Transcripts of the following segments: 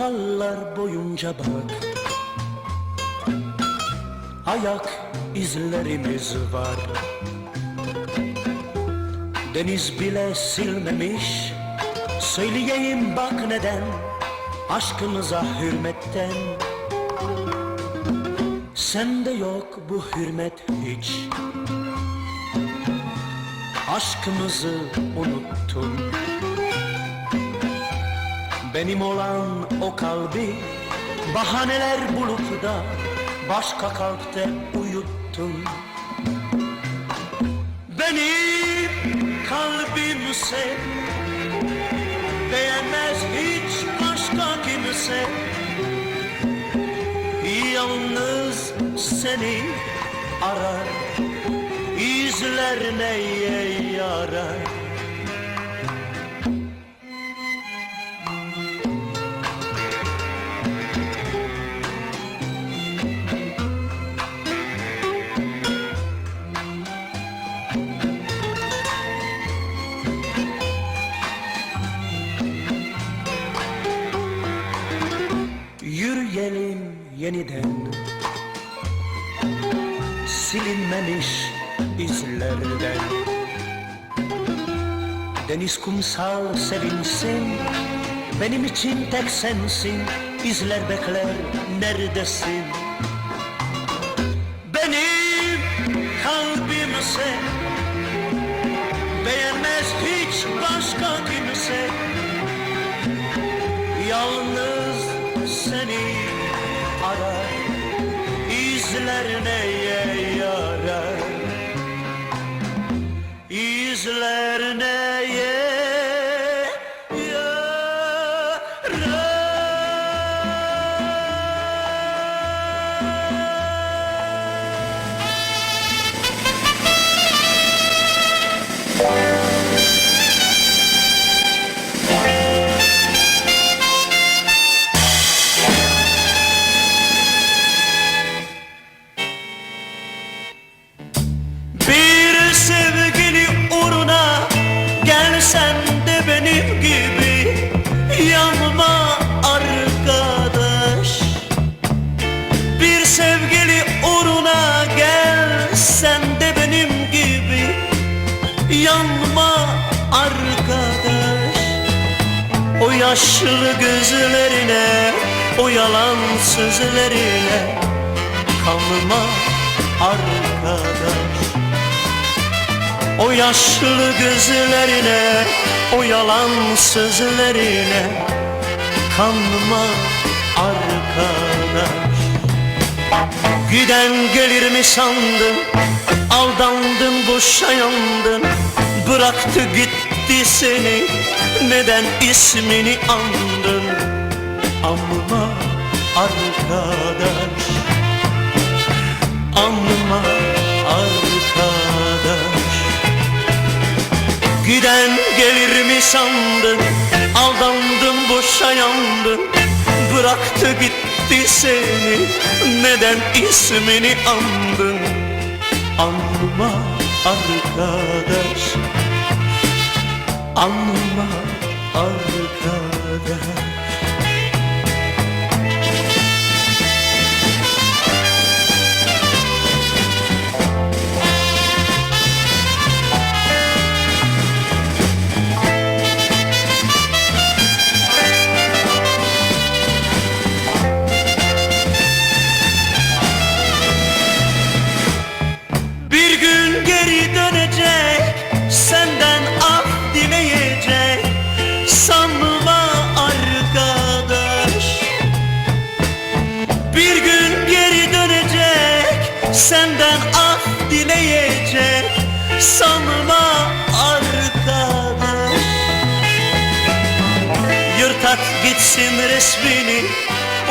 Kumsallar boyunca bak. Ayak izlerimiz var. Deniz bile silmemiş. Söyleyeyim bak neden? Aşkımıza hürmetten. Sende yok bu hürmet hiç. Aşkımızı unuttun Benim olan o kalbi Bahaneler bulup da Başka kalpte uyuttun Benim kalbimse Beğenmez hiç başka kimse. Yalnız seni arar İzler neye yarar Silinmemiş izlerden. Deniz kumsal sevinsin Benim için tek sensin İzler bekler neredesin? Benim kalbimse Beğenmez hiç başka kimse. Yalnız seni arar İzler neye benim gibi yanma arkadaş. Bir sevgili uğruna gelsen de benim gibi yanma arkadaş. O yaşlı gözlerine o yalan sözlerine kanma arkadaş. O yaşlı gözlerine, o yalan sözlerine kanma arkadaş. Giden gelir mi sandın, aldandın boşa yandın, bıraktı gitti seni, neden ismini andın? Anma arkadaş, anma arkadaş. Giden gelir mi sandın Aldandım boşa yandım Bıraktı gitti seni. Neden ismini andın Anma arkadaş. Anma arkadaş Senden af dileyecek Sanma arkadaş Yırt at gitsin resmini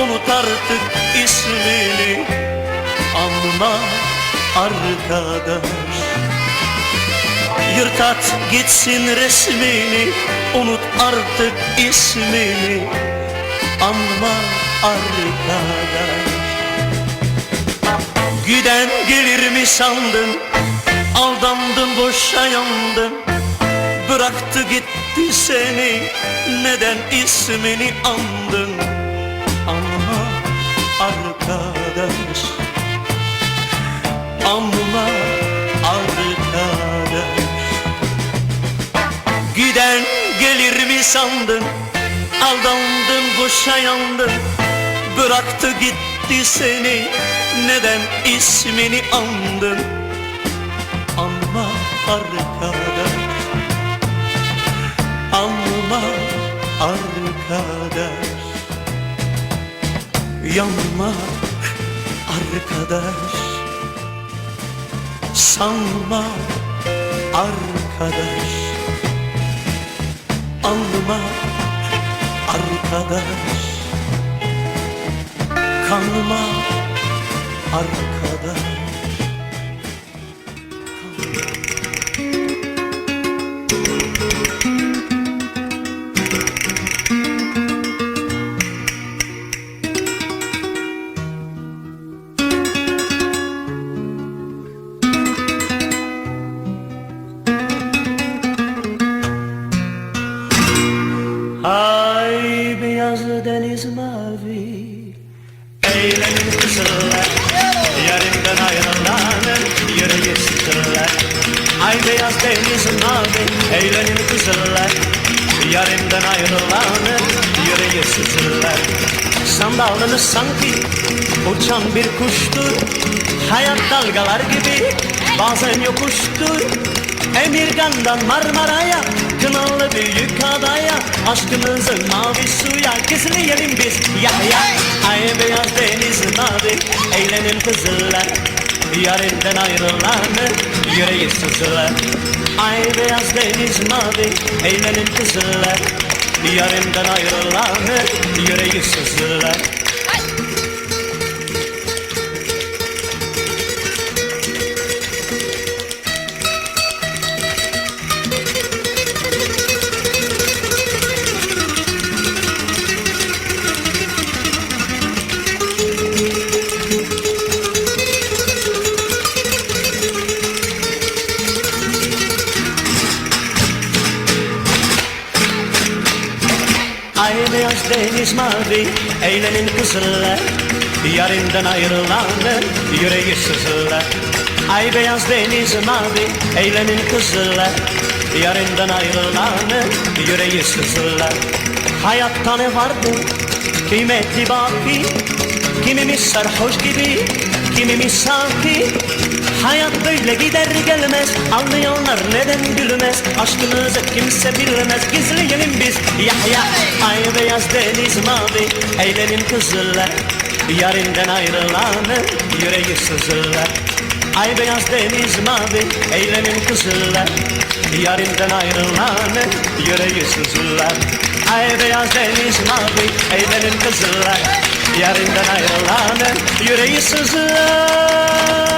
Unut artık ismini. Anma arkadaş Yırt at gitsin resmini Unut artık ismini. Anma arkadaş Giden gelir mi sandın? Aldandın boşa yandın. Bıraktı gitti seni. Neden ismini andın? Anla arkadaş. Anla arkadaş. Giden gelir mi sandın? Aldandın boşa yandın. Bıraktı gitti seni. Neden ismini andın? Anma arkadaş Anma arkadaş Yanma arkadaş Sanma arkadaş Anma arkadaş Kanma arkadaş Ay sıkırlar Ay beyaz deniz mavi Eğlenin kızıllar Yarından ayrılanın yüreği sızırlar Sandalını sanki uçan bir kuştur Hayat dalgalar gibi bazen yokuştur Emirgan'dan Marmara'ya Kınalı büyük adaya. Aşkımızın mavi suya Gizleyelim biz. Ya ya Ay beyaz deniz mavi Eğlenin kızıllar Yarından ayrılanı Yüreği sızılar Ay beyaz deniz mavi Eğlenin kızıllar Yarından ayrılanı Yüreği sızılar beyaz deniz mavi Eğlenin kızıllar Yarından ayrılanın Yüreği sızılar Ay beyaz deniz mavi Eğlenin kızıllar Yarından ayrılanın Yüreği sızılar Hayatta ne vardı Kıymetli baki Kimimiz sarhoş gibi Kimimiz sakin Hayat böyle gider gelmez. Anlayanlar neden gülmez? Aşkımızı kimse bilmez. Gizleyelim biz ya ya Ay beyaz deniz mavi. Eğlenin kızıllar Yarinden ayrılanı Yüreği sızılar. Ay beyaz deniz mavi Eğlenin kızıllar Yarinden ayrılanı Yüreği sızılar. Ay beyaz deniz mavi Eğlenin kızıllar Yarinden ayrılanı Yüreği sızılar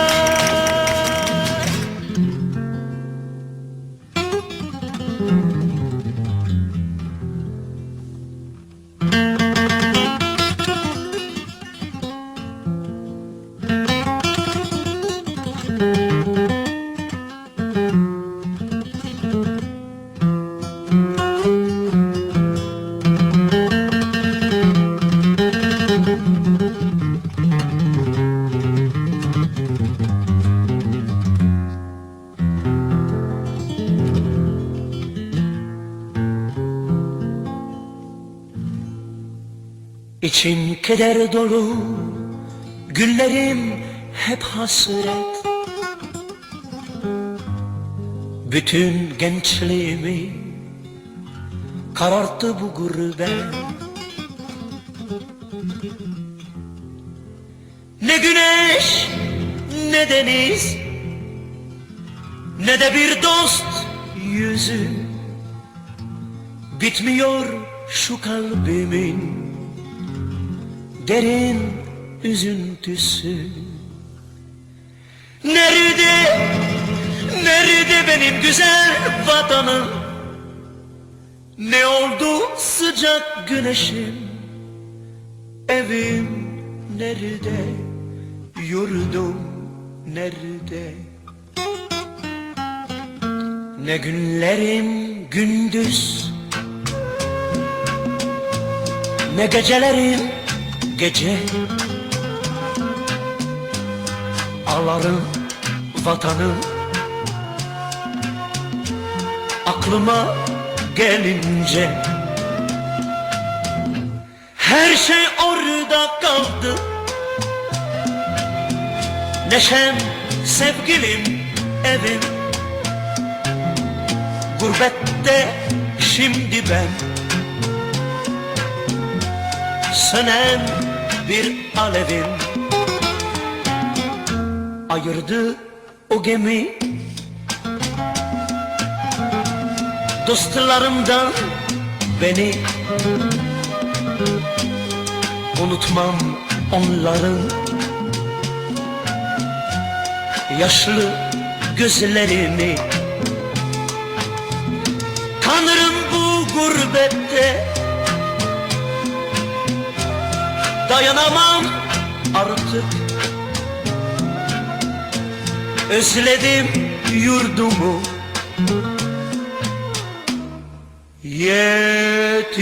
İçim keder dolu Günlerim hep hasret. Bütün gençliğimi Kararttı bu gurbet. Ne güneş ne deniz Ne de bir dost yüzü. Bitmiyor şu kalbimin derin üzüntüsü. Nerede, nerede benim güzel vatanım? Ne oldu sıcak güneşim? Evim nerede, yurdum nerede? Ne günlerim gündüz? Ne gecelerim gece. Ağlarım vatanım Aklıma gelince. Her şey orada kaldı. Neşem, sevgilim, evim. Gurbette şimdi ben. Sönen bir alevin Ayırdı o gemi. Dostlarımdan beni. Unutmam onların Yaşlı gözlerini Tanrım bu gurbette Dayanamam. Artık Özledim yurdumu. Yetişir